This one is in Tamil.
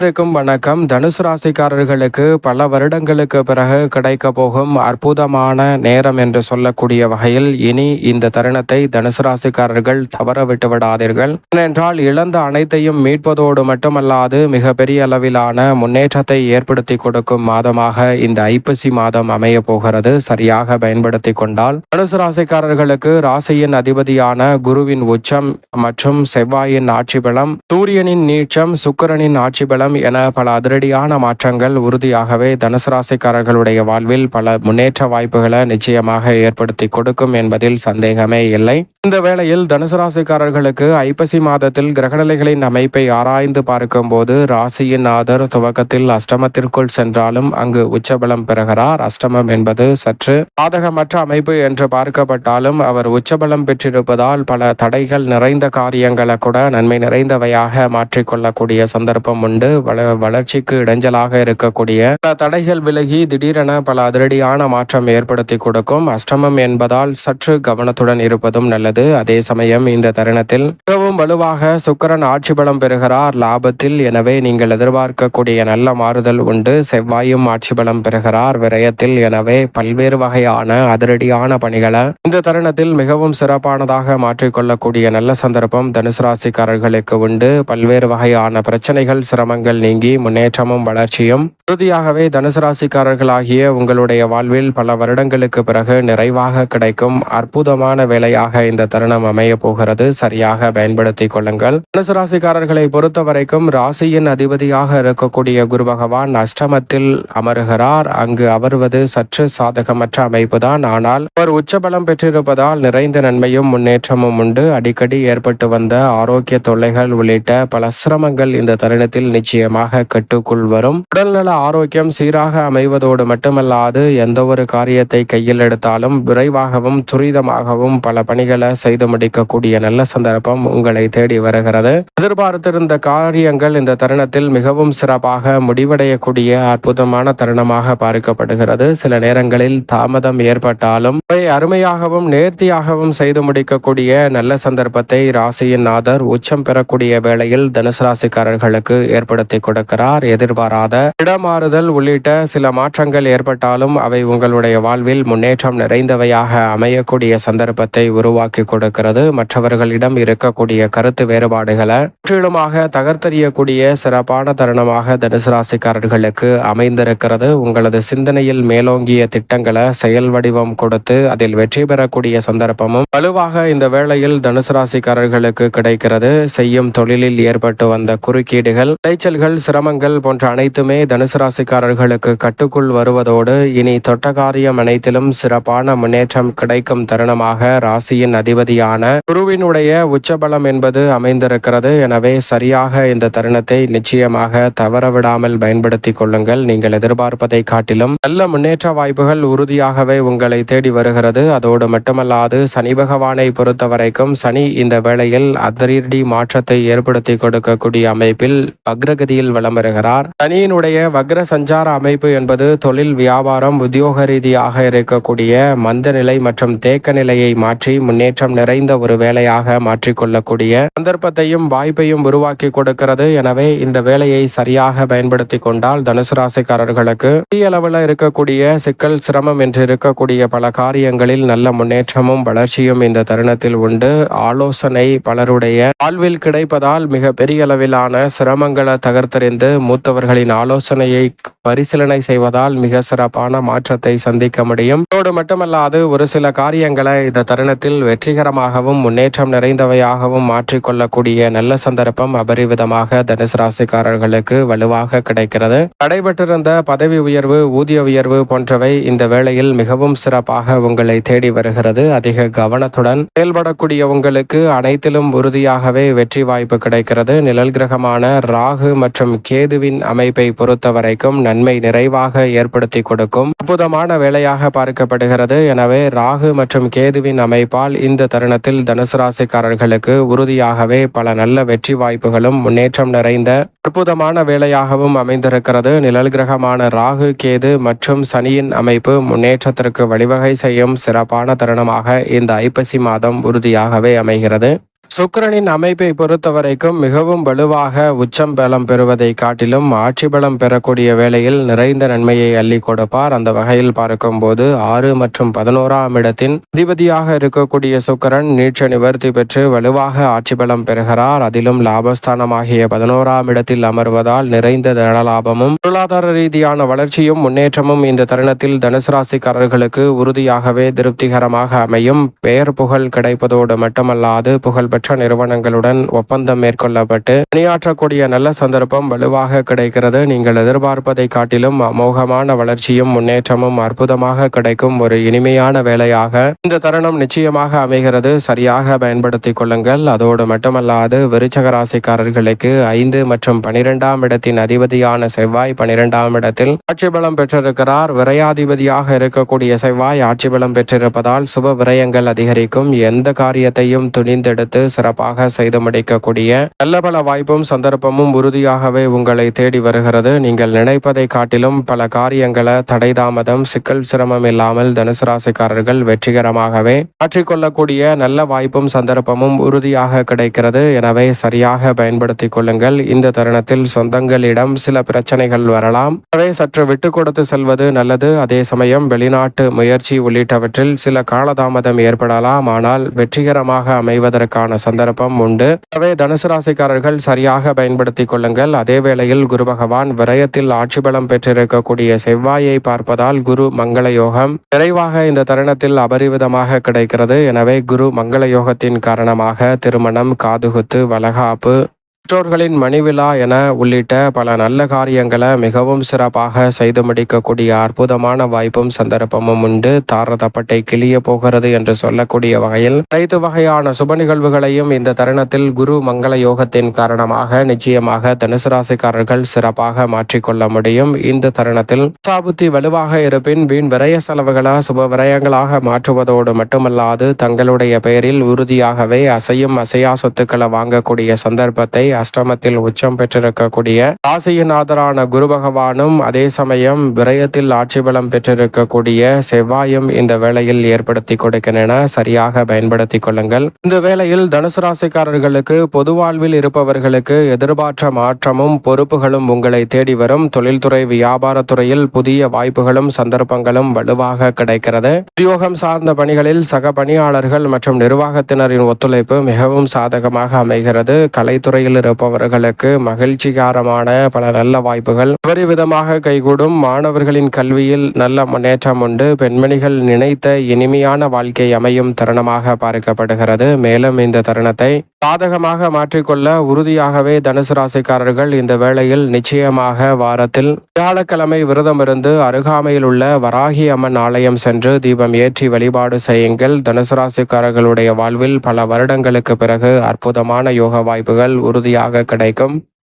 அனைவருக்கும் வணக்கம். தனுசு ராசிக்காரர்களுக்கு பல வருடங்களுக்கு பிறகு கிடைக்க போகும் அற்புதமான நேரம் என்று சொல்லக்கூடிய வகையில் இனி இந்த தருணத்தை தனுசு ராசிக்காரர்கள் தவற விட்டு விடாதீர்கள். ஏனென்றால் இழந்த அனைத்தையும் மீட்பதோடு மட்டுமல்லாது மிகப்பெரிய அளவிலான முன்னேற்றத்தை ஏற்படுத்தி கொடுக்கும் மாதமாக இந்த ஐப்பசி மாதம் அமைய போகிறது. சரியாக பயன்படுத்தி கொண்டால் தனுசு ராசிக்காரர்களுக்கு ராசியின் அதிபதியான குருவின் உச்சம் மற்றும் செவ்வாயின் ஆட்சி பலம் சூரியனின் நீச்சம் சுக்கிரனின் ஆட்சி பலம் என பல அதிரடியான மாற்றங்கள் உறுதியாகவே தனுசு ராசிக்காரர்களுடைய வாழ்வில் பல முன்னேற்ற வாய்ப்புகளை நிச்சயமாக ஏற்படுத்தி கொடுக்கும் என்பதில் சந்தேகமே இல்லை. இந்த வேளையில் தனுசு ராசிக்காரர்களுக்கு ஐப்பசி மாதத்தில் கிரகநிலைகளின் அமைப்பை ஆராய்ந்து பார்க்கும்போது ராசியின் ஆதர் துவக்கத்தில் அஷ்டமத்திற்குள் சென்றாலும் அங்கு உச்சபலம் பெறுகிறார். அஷ்டமம் என்பது சற்று பாதகமற்ற அமைப்பு என்று பார்க்கப்பட்டாலும் அவர் உச்சபலம் பெற்றிருப்பதால் பல தடைகள் நிறைந்த காரியங்களை கூட நன்மை நிறைந்தவையாக மாற்றிக்கொள்ளக்கூடிய சந்தர்ப்பம் உண்டு. வள வளர்ச்சிக்கு இடைஞ்சலாக இருக்கக்கூடிய பல தடைகள் விலகி திடீரென பல அதிரடியான மாற்றம் ஏற்படுத்தி கொடுக்கும் அஷ்டமம் என்பதால் சற்று கவனத்துடன் இருப்பதும் நல்லது. அதே சமயம் இந்த தருணத்தில் மிகவும் வலுவாக சுக்கரன் ஆட்சி பலம் பெறுகிறார். லாபத்தில் எனவே நீங்கள் எதிர்பார்க்கக்கூடிய நல்ல மாறுதல் உண்டு. செவ்வாயும் ஆட்சி பலம் பெறுகிறார். விரயத்தில் எனவே பல்வேறு வகையான அதிரடியான பணிகளை இந்த தருணத்தில் மிகவும் சிறப்பானதாக மாற்றிக்கொள்ளக்கூடிய நல்ல சந்தர்ப்பம் தனுசு ராசிக்காரர்களுக்கு உண்டு. பல்வேறு வகையான பிரச்சனைகள் சிரமங்கள் நீங்கி முன்னேற்றமும் வளர்ச்சியும் உறுதியாகவே தனுசு ராசிக்காரர்களாகிய உங்களுடைய வாழ்வில் பல வருடங்களுக்கு பிறகு நிறைவாக கிடைக்கும் அற்புதமான வேலையாக இந்த தருணம் அமைய போகிறது. சரியாக பயன்படுத்திக் கொள்ளுங்கள். தனுசு ராசிக்காரர்களை பொறுத்த வரைக்கும் ராசியின் அதிபதியாக இருக்கக்கூடிய குரு பகவான் அஷ்டமத்தில் அமருகிறார். அங்கு அமர்வது சற்று சாதகமற்ற அமைப்புதான். ஆனால் அவர் உச்சபலம் பெற்றிருப்பதால் நிறைந்த நன்மையும் முன்னேற்றமும் உண்டு. அடிக்கடி ஏற்பட்டு வந்த ஆரோக்கிய தொல்லைகள் உள்ளிட்ட பல சிரமங்கள் இந்த தருணத்தில் நிச்சயமாக கட்டுக்குள் வரும். உடல்நல ஆரோக்கியம் சீராக அமைவதோடு மட்டுமல்லாது எந்த ஒரு காரியத்தை கையில் எடுத்தாலும் விரைவாகவும் துரிதமாகவும் பல பணிகளை செய்து முடிக்கக்கூடிய நல்ல சந்தர்ப்பம் உங்களை தேடி வருகிறது. எதிர்பார்த்திருந்த காரியங்கள் இந்த தருணத்தில் மிகவும் சிறப்பாக முடிவடையக்கூடிய அற்புதமான தருணமாக பார்க்கப்படுகிறது. சில நேரங்களில் தாமதம் ஏற்பட்டாலும் அவை அருமையாகவும் நேர்த்தியாகவும் செய்து முடிக்கக்கூடிய நல்ல சந்தர்ப்பத்தை ராசியின் நாதர் உச்சம் பெறக்கூடிய வேளையில் தனுசு ராசிக்காரர்களுக்கு ஏற்படுத்த கொடுக்கிறார். எதிர்பாராத இடமாறுதல் உள்ளிட்ட சில மாற்றங்கள் ஏற்பட்டாலும் அவை உங்களுடைய வாழ்வில் முன்னேற்றம் நிறைந்தவையாக அமையக்கூடிய சந்தர்ப்பத்தை உருவாக்கி கொடுக்கிறது. மற்றவர்களிடம் இருக்கக்கூடிய கருத்து வேறுபாடுகளை முற்றிலுமாக தகர்த்தெறியக்கூடிய சிறப்பான தருணமாக தனுசு ராசிக்காரர்களுக்கு அமைந்திருக்கிறது. உங்களது சிந்தனையில் மேலோங்கிய திட்டங்களை செயல் வடிவம் கொடுத்து அதில் வெற்றி பெறக்கூடிய சந்தர்ப்பமும் வலுவாக இந்த வேளையில் தனுசு ராசிக்காரர்களுக்கு கிடைக்கிறது. செய்யும் தொழிலில் ஏற்பட்டு வந்த குறுக்கீடுகள் இடைச்சல்கள் சிரமங்கள் போன்ற அனைத்துமே தனுசு ராசிக்காரர்களுக்கு கட்டுக்குள் வருவதோடு இனி தொட்ட காரியம் அனைத்திலும் சிறப்பான முன்னேற்றம் கிடைக்கும் தருணமாக ராசியின் அதிபதியான குருவினுடைய உச்சபலம் என்பது அமைந்திருக்கிறது. எனவே சரியாக இந்த தருணத்தை நிச்சயமாக தவறவிடாமல் பயன்படுத்திக் கொள்ளுங்கள். நீங்கள் எதிர்பார்ப்பதை காட்டிலும் நல்ல முன்னேற்ற வாய்ப்புகள் உறுதியாகவே உங்களை தேடி வருகிறது. அதோடு மட்டுமல்லாது சனி பகவானை பொறுத்தவரைக்கும் சனி இந்த வேளையில் அதிரடி மாற்றத்தை ஏற்படுத்தி கொடுக்கக்கூடிய அமைப்பில் மந்தகதியில் வலம் வருகிறார். சனியினுடைய வக்ர சஞ்சார அமைப்பு என்பது தொழில் வியாபாரம் உத்தியோக ரீதியாக இருக்கக்கூடிய மந்த நிலை மற்றும் தேக்க நிலையை மாற்றி முன்னேற்றம் நிறைந்த ஒரு வேலையாக மாற்றிக்கொள்ளக்கூடிய சந்தர்ப்பத்தையும் வாய்ப்பையும் உருவாக்கி கொடுக்கிறது. எனவே இந்த வேலையை சரியாக பயன்படுத்தி கொண்டால் தனுசு ராசிக்காரர்களுக்கு பெரிய அளவில் இருக்கக்கூடிய சிக்கல் சிரமம் என்று இருக்கக்கூடிய பல காரியங்களில் நல்ல முன்னேற்றமும் வளர்ச்சியும் இந்த தருணத்தில் உண்டு. ஆலோசனை பலருடைய வாழ்வில் கிடைப்பதால் மிக பெரிய அளவிலான சிரமங்களை தகர்த்தறிந்து மூத்தவர்களின் ஆலோசனையை பரிசீலனை செய்வதால் மிக சிறப்பான மாற்றத்தை சந்திக்க முடியும். அதோடு மட்டுமல்லாது ஒரு சில காரியங்களை இந்த தருணத்தில் வெற்றிகரமாகவும் முன்னேற்றம் நிறைந்தவையாகவும் மாற்றிக்கொள்ளக்கூடிய நல்ல சந்தர்ப்பம் அபரிவிதமாக தனுசு ராசிக்காரர்களுக்கு வலுவாக கிடைக்கிறது. தடைபட்டிருந்த பதவி உயர்வு ஊதிய உயர்வு போன்றவை இந்த வேளையில் மிகவும் சிறப்பாக உங்களை தேடி வருகிறது. அதிக கவனத்துடன் செயல்படக்கூடிய உங்களுக்கு அனைத்திலும் உறுதியாகவே வெற்றி வாய்ப்பு கிடைக்கிறது. நிழல் கிரகமான ராகு மற்றும் கேதுவின் அமைப்பை பொறுத்த வரைக்கும் நன்மை நிறைவாக ஏற்படுத்தி கொடுக்கும். அற்புதமான வேலையாக பார்க்கப்படுகிறது. எனவே ராகு மற்றும் கேதுவின் அமைப்பால் இந்த தருணத்தில் தனுசு ராசிக்காரர்களுக்கு உறுதியாகவே பல நல்ல வெற்றி வாய்ப்புகளும் முன்னேற்றம் நிறைந்த அற்புதமான வேலையாகவும் அமைந்திருக்கிறது. நிழல் கிரகமான ராகு கேது மற்றும் சனியின் அமைப்பு முன்னேற்றத்திற்கு வழிவகை செய்யும் சிறப்பான தருணமாக இந்த ஐப்பசி மாதம் உறுதியாகவே அமைகிறது. சுக்கிரனின் அமைப்பை பொறுத்தவரைக்கும் மிகவும் வலுவாக உச்சம் பலம் பெறுவதை காட்டிலும் ஆட்சி பலம் பெறக்கூடிய வேளையில் நிறைந்த நன்மையை அள்ளி கொடுப்பார். அந்த வகையில் பார்க்கும்போது ஆறு மற்றும் பதினோராம் இடத்தின் அதிபதியாக இருக்கக்கூடிய சுக்கிரன் நீட்ச நிவர்த்தி பெற்று வலுவாக ஆட்சி பலம் பெறுகிறார். அதிலும் லாபஸ்தானமாகிய பதினோராம் இடத்தில் அமர்வதால் நிறைந்த தனலாபமும் பொருளாதார ரீதியான வளர்ச்சியும் முன்னேற்றமும் இந்த தருணத்தில் தனுசு ராசிக்காரர்களுக்கு உறுதியாகவே திருப்திகரமாக அமையும். பெயர் புகழ் கிடைப்பதோடு மட்டுமல்லாது புகழ் பெற்ற நிறுவனங்களுடன் ஒப்பந்தம் மேற்கொள்ளப்பட்டு பணியாற்றக்கூடிய நல்ல சந்தர்ப்பம் வலுவாக கிடைக்கிறது. நீங்கள் எதிர்பார்ப்பதை காட்டிலும் அமோகமான வளர்ச்சியும் முன்னேற்றமும் அற்புதமாக கிடைக்கும் ஒரு இனிமையான வேலையாக இந்த தருணம் நிச்சயமாக அமைகிறது. சரியாக பயன்படுத்திக் கொள்ளுங்கள். அதோடு மட்டுமல்லாது விருச்சக ராசிக்காரர்களுக்கு ஐந்து மற்றும் பனிரெண்டாம் இடத்தின் அதிபதியான செவ்வாய் பனிரெண்டாம் இடத்தில் ஆட்சி பலம் பெற்றிருக்கிறார். விரையாதிபதியாக இருக்கக்கூடிய செவ்வாய் ஆட்சி பலம் பெற்றிருப்பதால் சுப விரயங்கள் அதிகரிக்கும். எந்த காரியத்தையும் துணிந்தெடுத்து சிறப்பாக செய்து முடிக்கக்கூடிய நல்ல பல வாய்ப்பும் சந்தர்ப்பமும் உறுதியாகவே உங்களை தேடி வருகிறது. நீங்கள் நினைப்பதை காட்டிலும் பல காரியங்களை தடை தாமதம் சிக்கல் சிரமம் இல்லாமல் தனுசு ராசிக்காரர்கள் வெற்றிகரமாகவே மாற்றிக்கொள்ளக்கூடிய நல்ல வாய்ப்பும் சந்தர்ப்பமும் உறுதியாக கிடைக்கிறது. எனவே சரியாக பயன்படுத்திக் கொள்ளுங்கள். இந்த தருணத்தில் சொந்தங்களிடம் சில பிரச்சனைகள் வரலாம். எனவே சற்று விட்டு கொடுத்து செல்வது நல்லது. அதே சமயம் வெளிநாட்டு முயற்சி உள்ளிட்டவற்றில் சில காலதாமதம் ஏற்படலாம். ஆனால் வெற்றிகரமாக அமைவதற்கான சந்தர்ப்பம் உண்டு. எனவே தனுசு ராசிக்காரர்கள் சரியாக பயன்படுத்திக் கொள்ளுங்கள். அதே வேளையில் குரு பகவான் விரயத்தில் ஆட்சி பலம் பெற்றிருக்கக்கூடிய செவ்வாயை பார்ப்பதால் குரு மங்கள யோகம் நிறைவாக இந்த தருணத்தில் அபரிவிதமாக கிடைக்கிறது. எனவே குரு மங்கள யோகத்தின் காரணமாக திருமணம் காதுகுத்து வளகாப்பு பெற்றோர்களின் மணிவிழா என உள்ளிட்ட பல நல்ல காரியங்களை மிகவும் சிறப்பாக செய்து முடிக்கக்கூடிய அற்புதமான வாய்ப்பும் சந்தர்ப்பமும் உண்டு. தாரதப்பட்டை கிளிய போகிறது என்று சொல்லக்கூடிய வகையில் அனைத்து வகையான சுப நிகழ்வுகளையும் இந்த தருணத்தில் குரு மங்கள யோகத்தின் காரணமாக நிச்சயமாக தனுசு ராசிக்காரர்கள் சிறப்பாக மாற்றிக்கொள்ள முடியும். இந்த தருணத்தில் சாபுத்தி வலுவாக இருப்பின் வீண் விரய செலவுகளை சுப விரயங்களாக மாற்றுவதோடு மட்டுமல்லாது தங்களுடைய பெயரில் உறுதியாகவே அசையும் அசையா சொத்துக்களை வாங்கக்கூடிய சந்தர்ப்பத்தை அஷ்டமத்தில் உச்சம் பெற்றிருக்கக்கூடிய ராசியின் ஆதரான குரு பகவானும் அதே சமயம் விரயத்தில் ஆட்சி பலம் பெற்றிருக்கக்கூடிய செவ்வாயும் இந்த வேளையில் ஏற்படுத்தி கொடுக்கின்றன சரியாக பயன்படுத்திக் கொள்ளுங்கள். இந்த வேளையில் தனுசு ராசிக்காரர்களுக்கு பொது வாழ்வில் இருப்பவர்களுக்கு எதிர்பார்த்த மாற்றமும் பொறுப்புகளும் உங்களை தேடி வரும். தொழில்துறை வியாபாரத்துறையில் புதிய வாய்ப்புகளும் சந்தர்ப்பங்களும் வலுவாக கிடைக்கிறது. உத்தியோகம் சார்ந்த பணிகளில் சக பணியாளர்கள் மற்றும் நிர்வாகத்தினரின் ஒத்துழைப்பு மிகவும் சாதகமாக அமைகிறது. கலைத்துறையில் இருப்பவர்களுக்கு மகிழ்ச்சிகரமான பல நல்ல வாய்ப்புகள். விதமாக கைகூடும் மாணவர்களின் கல்வியில் நல்ல முன்னேற்றம் உண்டு. பெண்மணிகள் நினைத்த இனிமையான வாழ்க்கை அமையும் தருணமாக பார்க்கப்படுகிறது. மேலும் இந்த தருணத்தை சாதகமாக மாற்றிக்கொள்ள உறுதியாகவே தனுசு ராசிக்காரர்கள் இந்த வேளையில் நிச்சயமாக வாரத்தில் வியாழக்கிழமை விரதமிருந்து அருகாமையில் உள்ள வராகி அம்மன் ஆலயம் சென்று தீபம் ஏற்றி வழிபாடு செய்யுங்கள். தனுசு ராசிக்காரர்களுடைய வாழ்வில் பல வருடங்களுக்கு பிறகு அற்புதமான யோக வாய்ப்புகள் உறுதியாக கிடைக்கும்.